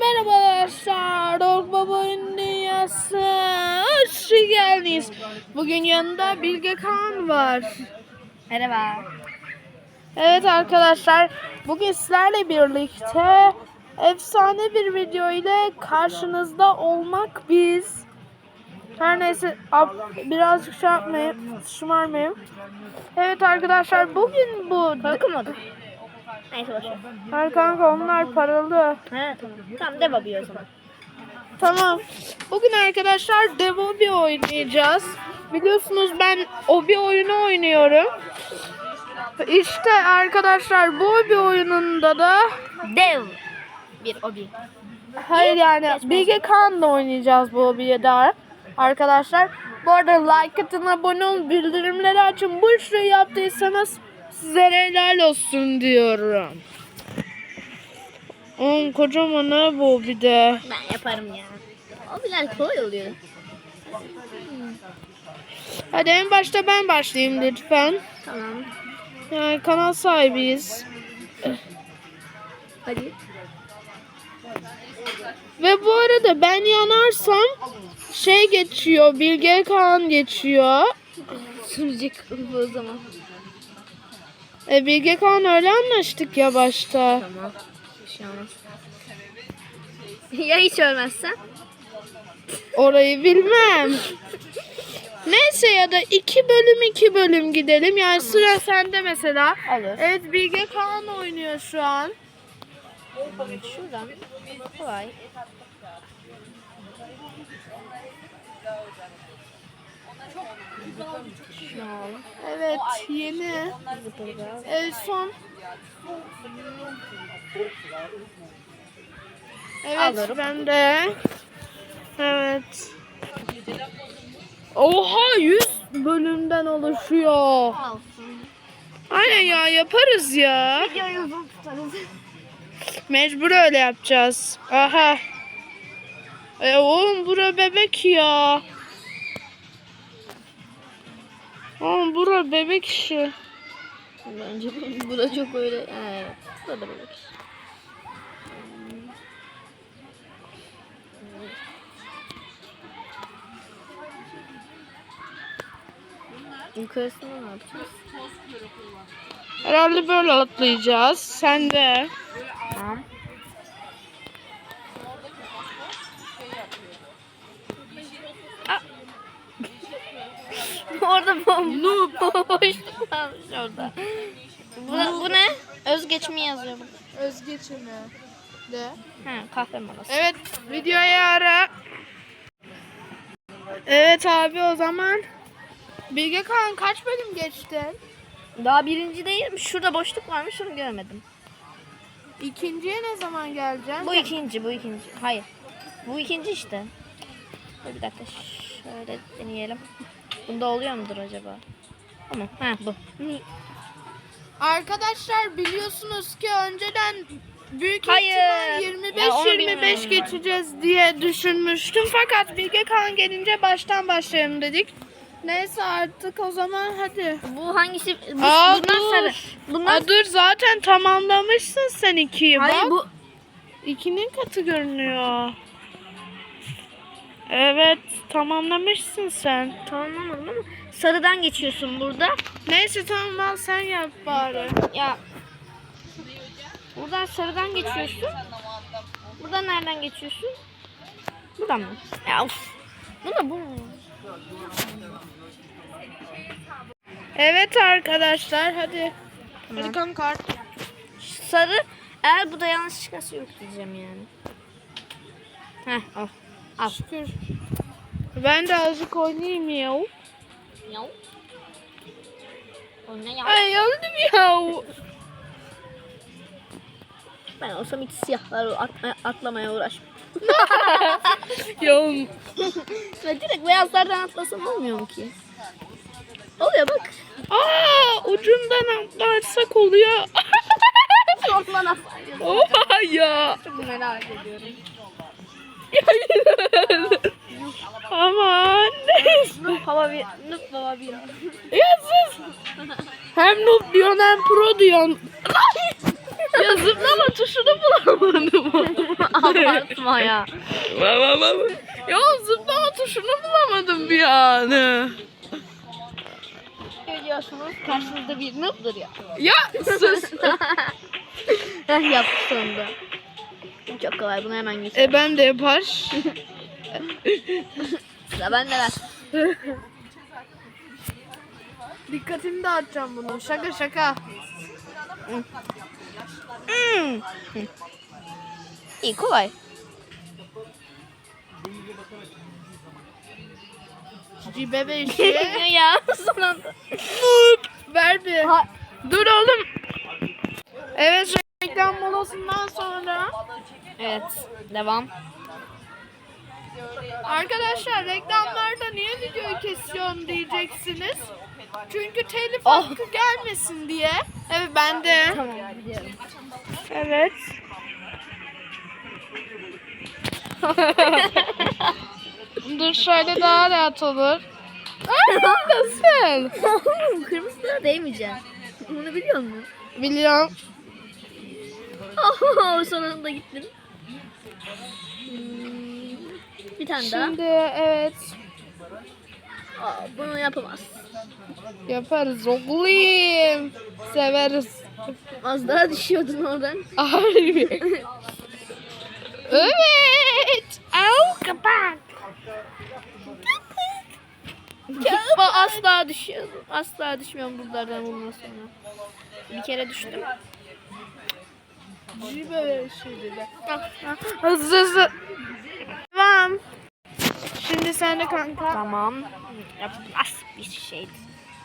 merhaba arkadaşlar. Dog Baba'nın dünyasına hoş geldiniz. Bugün yanında Bilge Kağan var. Merhaba. Evet arkadaşlar, bugün sizlerle birlikte efsane bir video ile karşınızda olmak biz. Her neyse birazcık şey yapmayayım, şımarmayayım. Evet arkadaşlar bugün bu... Bakamadım. Neyse boşver. Hayır kanka onlar paralı. Ha tamam. Tamam de babi o zaman. Tamam. Bugün arkadaşlar Devobi oynayacağız. Biliyorsunuz ben o bir oyunu oynuyorum. İşte arkadaşlar bu bir oyununda da Dev. Bir obi. hayır yani Bilge Kağan'la oynayacağız bu hobiye de arkadaşlar. Bu arada like atın, abone olun, bildirimleri açın. Bu işi yaptıysanız size helal olsun diyorum. Oğlum kocaman ne bu bir de. Ben yaparım ya. Obiler kolay oluyor. Hadi en başta ben başlayayım lütfen. Tamam. Yani kanal sahibiyiz. Hadi. Ve bu arada ben yanarsam şey geçiyor, Bilge Kağan geçiyor. Sürecek o zaman. E, Bilge Kağan öyle anlaştık ya başta. Tamam. Bir şey olmaz. ya hiç ölmezsen? Orayı bilmem. Neyse ya da iki bölüm iki bölüm gidelim. Yani sıra sende mesela. Olur. Evet Bilge Kağan oynuyor şu an. Şuradan. Kolay. Şunu Evet yeni. Evet son. Evet Alırım. ben de. Evet. Oha 100 bölümden oluşuyor. Alsın. Aynen ya yaparız ya. Videoyu uzun tutarız. Mecbur öyle yapacağız. Aha. E oğlum bura bebek ya. Oğlum bura bebek işi. Bence bu, bu da çok öyle. Evet. Bu da böyle. Yukarısında ne yapacağız? Herhalde böyle atlayacağız. Sen de. Tamam. Aa! Orada bom boşluk varmış orada. Bu, bu ne? Özgeç mi yazıyor burada? Özgeçimi de. Ha, kahve molası. Evet videoya ara. Evet abi o zaman. Bilge Kağan kaç bölüm geçtin? Daha birinci değilim. Şurada boşluk varmış onu görmedim. İkinciye ne zaman geleceksin? Bu ikinci, bu ikinci. Hayır. Bu ikinci işte. Dur bir dakika. Şöyle deneyelim. Bunda oluyor mudur acaba? Tamam. Ha bu. Arkadaşlar biliyorsunuz ki önceden büyük Hayır. ihtimal Ya onu 25-25 bilmiyorum ben. geçeceğiz diye düşünmüştüm. Fakat Bilge Kağan gelince baştan başlayalım dedik. Neyse artık o zaman hadi. Bu hangisi? Bu, Aa, bunlar dur. sarı. Bunlar Aa, dur zaten tamamlamışsın sen ikiyi Hayır bak. bu İkinin katı görünüyor. Evet tamamlamışsın sen. tamamlamadım ama sarıdan geçiyorsun burada. Neyse tamam al sen yap bari. Ya buradan sarıdan geçiyorsun. Buradan nereden geçiyorsun? Buradan mı? Ya of. Bu da bu. Evet arkadaşlar hadi. Tamam. Hadi kan kart. Sarı eğer bu da yanlış çıkarsa yok diyeceğim yani. Heh al. Al. Şükür. Ben de azıcık oynayayım ya. Yav. O ne ya? Ay öldüm ya. Ben olsam hiç siyahları at- atlamaya uğraşmam. ya Ve direkt beyazlardan atlasam olmuyor mu ki? Oluyor bak. Aa ucundan atlarsak oluyor. Sondan atlayacağız. Oha ya. Çok merak ediyorum. Aman. Nup hava bir, nup hava bir. Ya sus. Hem noob diyorsun hem pro diyorsun. ya zıplama tuşunu bulamadım. Abartma ya. ya zıplama tuşunu bulamadım bir an. Görüyorsunuz karşınızda bir noob ya. Ya sus. Heh yaptı sonunda. Çok kolay bunu hemen geçelim. e ben de yapar. Sıra bende ver. Dikkatini dağıtacağım bunu. Şaka şaka. Hmm. İyi kolay. Cibe ve işi. ya son anda. Ver bir. Ha- Dur oğlum. Evet reklam molasından sonra. Evet devam. Arkadaşlar reklamlarda niye videoyu kesiyorsun diyeceksiniz. Çünkü telif Oh. hakkı gelmesin diye. Evet ben de. Tamam. Evet. Dur şöyle daha rahat olur. Ay nasıl? Kırmızılara değmeyeceksin. Bunu biliyor musun? Biliyorum. Oh, sonunda gittin. Hmm, Bir tane daha. Şimdi evet Aa, bunu yapamaz. yaparız oğlum. Severiz. Az daha düşüyordun oradan. Harbi. evet. Au kapak. Bak asla düşüyordum. Asla düşmüyorum buralardan bundan sonra. Bir kere düştüm. Böyle şey dedi. Hızlı hızlı. Tamam. Şimdi sen de kanka. Tamam. Yapmaz bir şeydi.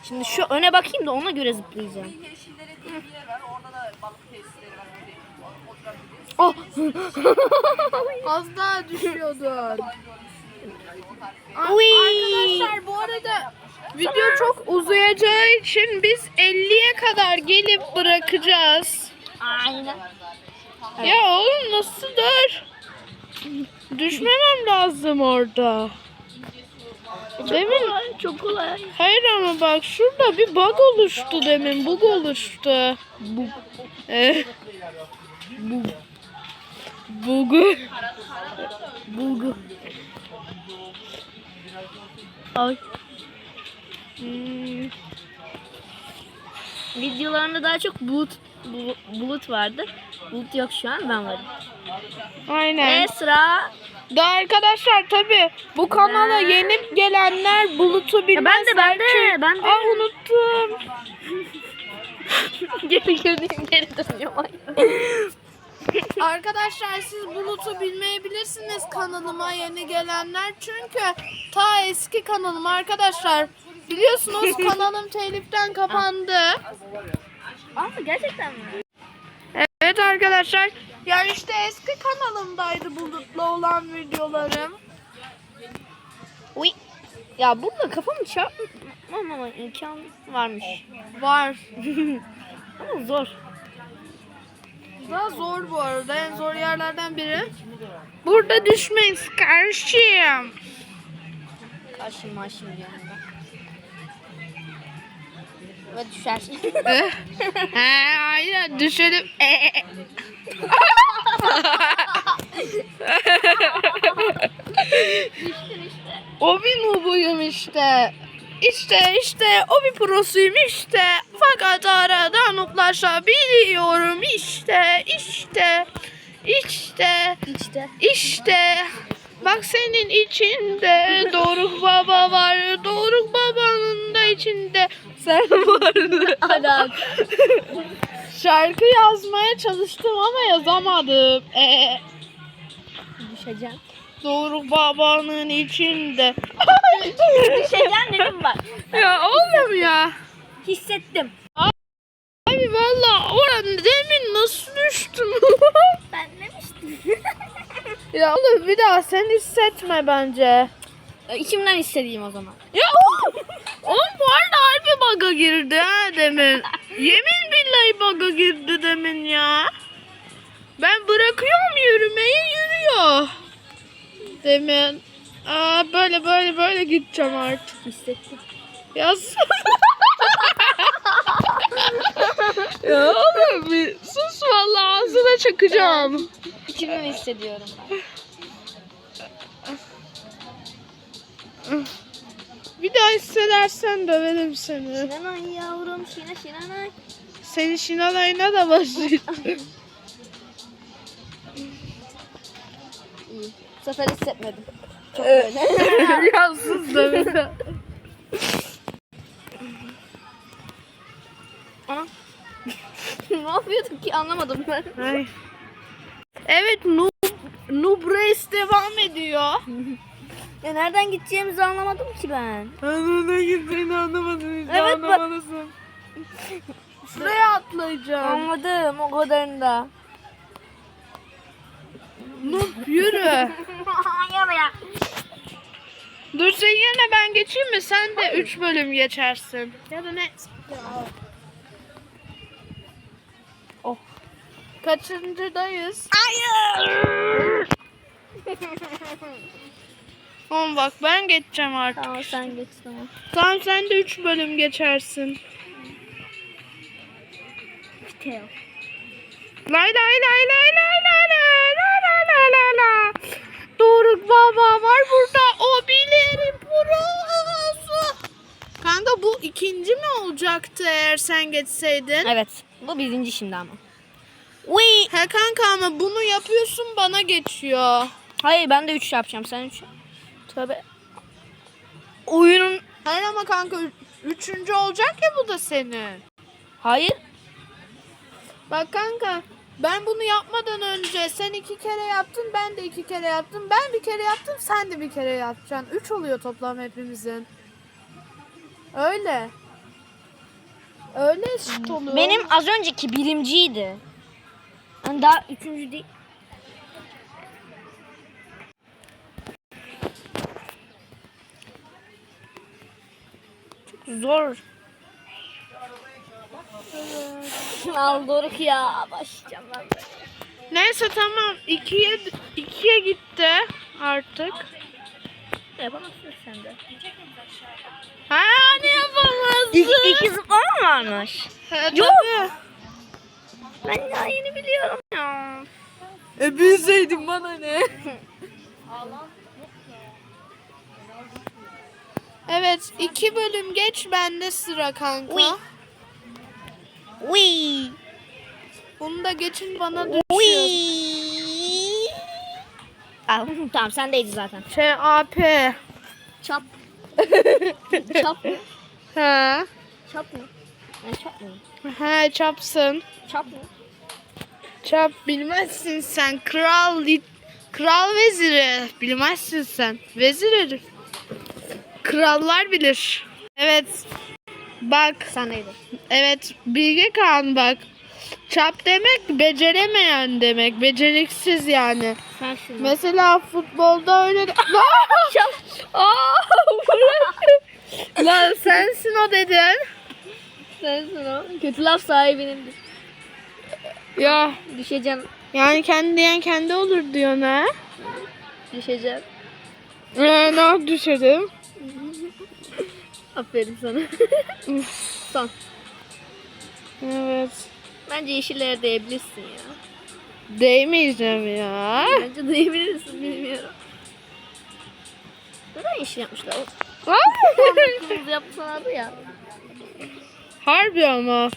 Şimdi şu öne bakayım da ona göre zıplayacağım. Oh! Az daha düşüyordun. Uy! Arkadaşlar bu arada video çok uzayacağı için biz 50'ye kadar gelip bırakacağız. Aynen. Ya oğlum nasıl dur? Düşmemem lazım orada. Demin çok kolay. hayır ama bak şurada bir bug oluştu demin bug oluştu. Bug. Eh. Bug. Bug. Bulgu. Ay. Hmm. Videolarında daha çok bulut bu- bulut vardı. Bulut yok şu an ben varım. Aynen. Ve sıra Da arkadaşlar tabi bu kanala yeni gelenler bulutu ya bilmezler. ben de ben de ben de Aa unuttum. geri geri geri dönüyorum. Arkadaşlar siz bulutu bilmeyebilirsiniz kanalıma yeni gelenler. Çünkü ta eski kanalım arkadaşlar. Biliyorsunuz kanalım teliften kapandı. Aa gerçekten mi? Evet arkadaşlar. Yani işte eski kanalımdaydı bulutla olan videolarım. Uy. Ya burada kafamı çarpmam ama imkan varmış. Var. Ama zor. Daha zor bu arada. En zor yerlerden biri. Burada düşmeyiz karşıyım. Karşım maşım diyorum. Ve düşersin. He aynen düşelim. o bir noobuyum işte. İşte işte o bir prosuyum işte. Fakat arada nooblaşabiliyorum işte işte işte İşte. işte. Bak senin içinde Doruk Baba var. Doruk Baba'nın da içinde sen vardın. Alak. Şarkı yazmaya çalıştım ama yazamadım. Ee, Düşeceğim. Doruk Baba'nın içinde. Düşeceğim dedim bak. ya oğlum ya. Hissettim. Abi valla oran demin nasıl düştüm? Ben demiştim. ya oğlum bir daha sen hissetme bence. İçimden hissedeyim o zaman. Ya oğlum, oğlum bu arada harbi bug'a girdi ha demin. Yemin billahi bug'a girdi demin ya. Ben bırakıyorum yürümeyi yürüyor. Demin. Aa, böyle böyle böyle gideceğim artık. Hissettim. Ya sus. ya oğlum bir sus vallahi ağzına çakacağım. İçimi hissediyorum ben. Bir daha hissedersen döverim seni. Şinanay yavrum şina şinanay. Seni Şinalay'ına da başlayacağım. İyi. Bu sefer hissetmedim. Çok böyle. Yansız dövedi. Ne yapıyorduk ki anlamadım ben. Ay. Evet Noob, Noob Race devam ediyor. Ya nereden gideceğimizi anlamadım ki ben. Anına gittiğini anlamadın. Hiç Evet, bak- anlamalısın. Şuraya atlayacağım. Anladım o kadarını da. Noob yürü. ya ya. Dur sen yerine ben geçeyim mi? Sen de 3 bölüm geçersin. Ya da ne? Kaçıncıdayız? Hayır. Oğlum bak ben geçeceğim artık. tamam sen geç tamam. Tamam sen de 3 bölüm geçersin. Teo. Lay lay lay lay lay lay lay lay lay lay lay lay. Doruk baba var burada. O bilir burası. Kanka bu ikinci mi olacaktı eğer sen geçseydin? Evet. Bu birinci şimdi ama. Uy. He kanka ama bunu yapıyorsun bana geçiyor. Hayır ben de 3 yapacağım. Sen 3 Tövbe. Oyunun Hayır ama kanka ü- üçüncü olacak ya bu da senin. Hayır. Bak kanka ben bunu yapmadan önce sen iki kere yaptın ben de iki kere yaptım. Ben bir kere yaptım sen de bir kere yapacaksın. Üç oluyor toplam hepimizin. Öyle. Öyle eşit oluyor. Benim az önceki birimciydi. Yani daha üçüncü değil. Çok zor. Al Doruk ya. Başlayacağım ben. Neyse tamam ikiye, ikiye gitti artık. Yapamazsın sen de. Ha ne yapamazsın? İki, iki zıplama mı varmış? Ha, Yok. tabii. Ben daha yeni biliyorum ya. E bilseydin bana ne? Evet iki bölüm geç bende sıra kanka. Uy. Uy. Bunu da geçin bana düşüyor. Uy. Aa, tamam sendeydi zaten. Şey AP. Çap. çap mı? Ha. Çap mı? Ne çap mı? Ha çapsın. Çap mı? Çap bilmezsin sen. Kral kral veziri. Bilmezsin sen. Vezir herif. Krallar bilir. Evet. Bak. Sendeydi. Evet. Bilge Kağan bak. Çap demek beceremeyen demek. Beceriksiz yani. Sensin. Mesela futbolda öyle. Çap. Aa. Lan sensin o dedin. Sensin o. Kötü laf sahibinin Ya düşeceğim. yani kendi diyen kendi olur diyor ne? Düşeceğim. Ee, ne yap düşerim? Aferin sana. Son. Evet. Bence yeşillere değebilirsin ya. Değmeyeceğim ya. Bence değebilirsin bilmiyorum. Neden yeşil yapmışlar? Kırmızı yapsalardı ya. Harbi ama.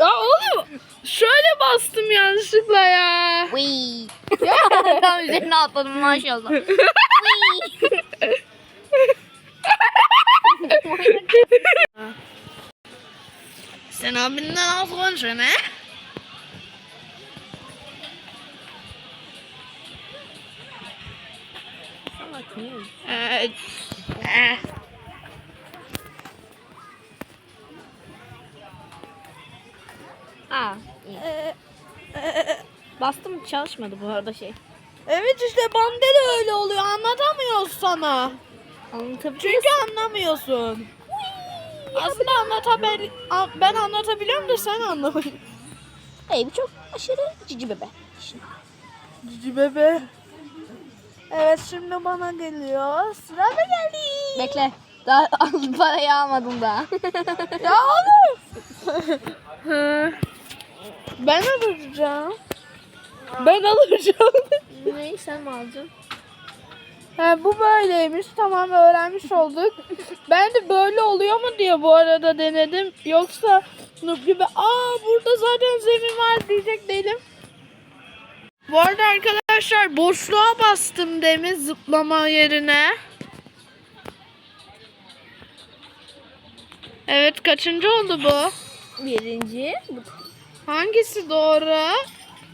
Ya oğlum şöyle bastım yanlışlıkla ya. Wii. Tam üzerine atladım maşallah. Wii. Sen abinden az konuşuyorsun he? Salak? Ee, Aa, iyi. Bastım çalışmadı bu arada şey. Evet işte bende de öyle oluyor anlatamıyoruz sana. Anlatabiliyor Çünkü anlamıyorsun. Aslında anlatabil ben anlatabiliyorum da sen anlamıyorsun. Hey bu çok aşırı cici bebe. Şimdi. Cici bebe. Evet şimdi bana geliyor. Sıra da geldi. Bekle. Daha parayı almadım daha. Ya oğlum. Ben alacağım. Ben alacağım. Neyi sen mi alacaksın? Ha, bu böyleymiş. Tamam öğrenmiş olduk. Ben de böyle oluyor mu diye bu arada denedim. Yoksa noob gibi aa burada zaten zemin var diyecek değilim. Bu arada arkadaşlar boşluğa bastım demin zıplama yerine. Evet kaçıncı oldu bu? Birinci. Bu Hangisi doğru?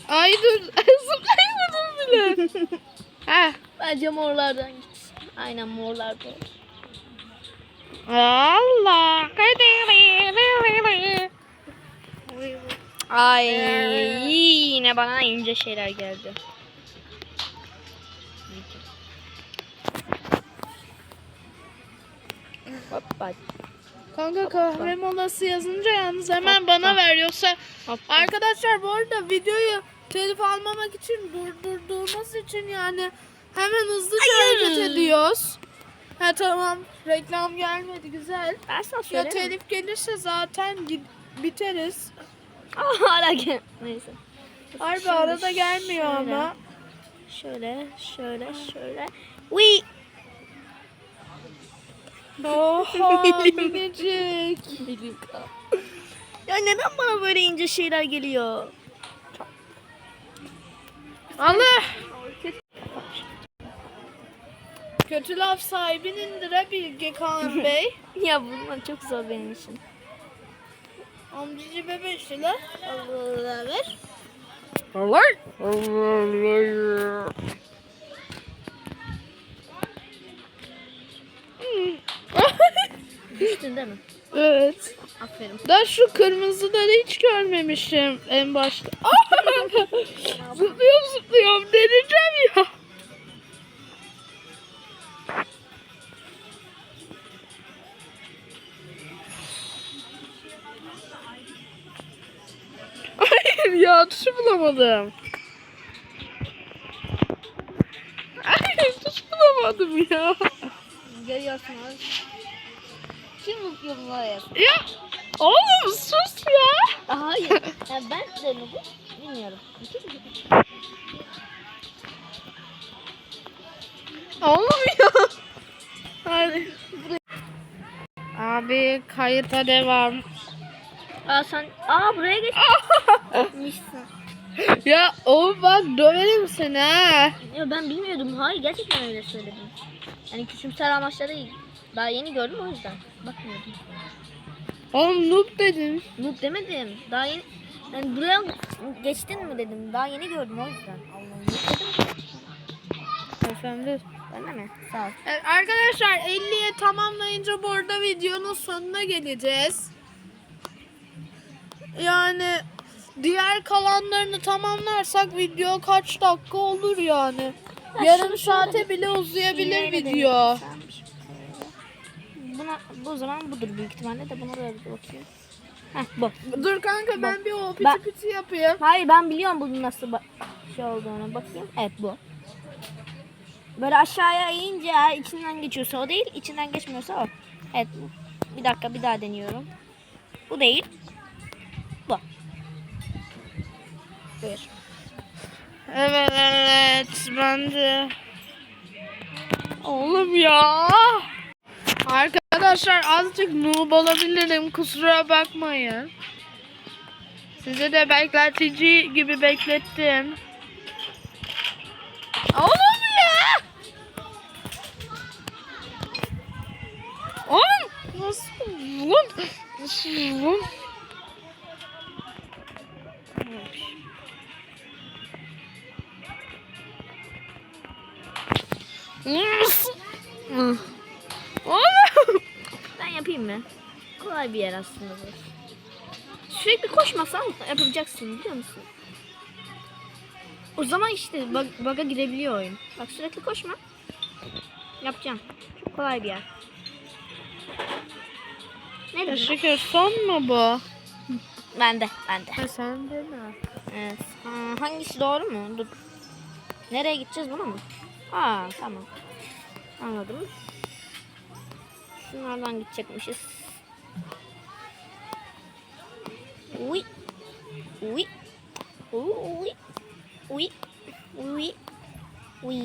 Ay dur zıplayamadım bile. Heh. Bence morlardan git. Aynen morlar doğru. Allah. Ay yine bana ince şeyler geldi. Hoppa. Kanka kahve molası yazınca yalnız hemen bana ver yoksa Hoppa. arkadaşlar bu arada videoyu telif almamak için durdurduğumuz için yani hemen hızlıca Hayır. hareket ediyoruz. Ha tamam reklam gelmedi güzel. Ben sana Ya söyleyeyim. telif gelirse zaten biteriz. Hala gel. Neyse. Harbi Şöyle, arada gelmiyor şöyle. ama. Şöyle, şöyle, şöyle. Uy. Oha minicik. Ya neden bana böyle ince şeyler geliyor? Allah. Kötü laf sahibinindir ha Bilge Kaan Bey. Ya bunlar çok zor benim için. Amcacı bebeşiler. Allah ver. Allah. Düştün değil mi? evet. Aferin. Da şu kırmızıları hiç görmemişim en başta. zıplıyorum zıplıyorum deneyeceğim ya. Hayır ya tuşu bulamadım. Hayır tuş bulamadım ya. Görüyorsunuz. Kim yorumlara yaz? Ya oğlum sus ya. Hayır. Ya ben de bu bilmiyorum. Oğlum ya. Hadi. Abi kayıta devam. Aa sen aa buraya geçmişsin. ya oğlum bak döverim seni ha. ya ben bilmiyordum. Hayır gerçekten öyle söyledim. Yani küçümser amaçla değil. Daha yeni gördüm o yüzden. Bakmıyordum. Oğlum noob dedin. Noob demedim. Daha yeni yani buraya geçtin mi dedim. Daha yeni gördüm o yüzden. Allah'ım noob dedim. Efendim. De mi? Sağ ol. Evet, arkadaşlar 50'ye tamamlayınca bu arada videonun sonuna geleceğiz. Yani diğer kalanlarını tamamlarsak video kaç dakika olur yani. Ya Yarım saate bile uzayabilir video. Buna bu zaman budur büyük ihtimalle de buna da bir bakayım. Heh bu. Dur kanka ben bir o piti Ben- piti yapayım. Hayır ben biliyorum bunun nasıl şey olduğunu. Bakayım. Evet bu. Böyle aşağıya eğer içinden geçiyorsa o değil, içinden geçmiyorsa o. Evet. bu. Bir dakika bir daha deniyorum. Bu değil. Bu. Buyur. Evet evet ben de. Oğlum ya. Arkadaşlar azıcık noob olabilirim kusura bakmayın. Size de bekletici gibi beklettim. Oğlum ya. Oğlum nasıl lan? Nasıl lan? Nasıl? Yapayım mı? Kolay bir yer aslında bu. Sürekli koşmasan yapacaksın biliyor musun? O zaman işte bug, bug'a girebiliyor oyun. Bak sürekli koşma. Yapacağım. Çok kolay bir yer. Ne dedim? Şükür son mu bu? Bende, bende. Ha sen de mi? Evet. Ha, hangisi doğru mu? Dur. Nereye gideceğiz buna mı? Aa tamam. Anladım. Şunlardan gidecekmişiz. Uy. Uy. Uy. Uy. Uy. Uy.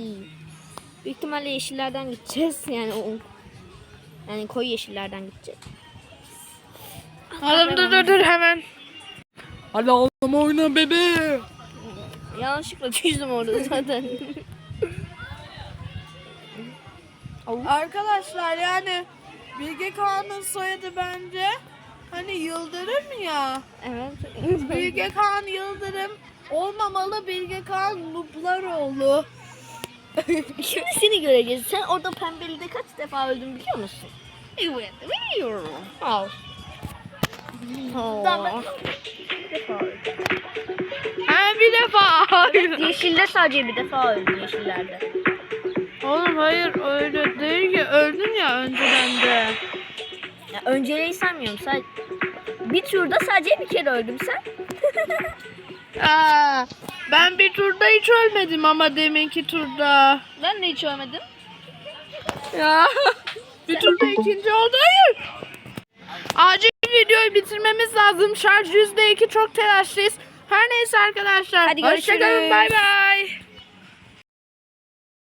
Büyük ihtimalle yeşillerden gideceğiz. Yani o yani koyu yeşillerden gideceğiz. Oğlum dur dur dur hemen. Hadi oğlum oyna bebe. Yanlışlıkla düştüm orada zaten. Arkadaşlar yani Bilge Kağan'ın soyadı bence hani Yıldırım ya. evet. Bilge Kağan Yıldırım olmamalı Bilge Kağan Nublaroğlu. Şimdi seni göreceğiz. Sen orada pembelide kaç defa öldün biliyor musun? Evet biliyorum. Al. Ha bir defa. Yeşilde sadece bir defa öldün yeşillerde. Oğlum hayır öyle değil ki öldün ya önceden de. Ya önceleyi saymıyorum. Sadece bir turda sadece bir kere öldüm sen. Aa, ben bir turda hiç ölmedim ama deminki turda. Ben de hiç ölmedim. Ya bir turda ikinci oldu hayır. Acil videoyu bitirmemiz lazım. Şarj yüzde iki çok telaşlıyız. Her neyse arkadaşlar. Hadi Hoşçakalın görüşürüz. bay bay.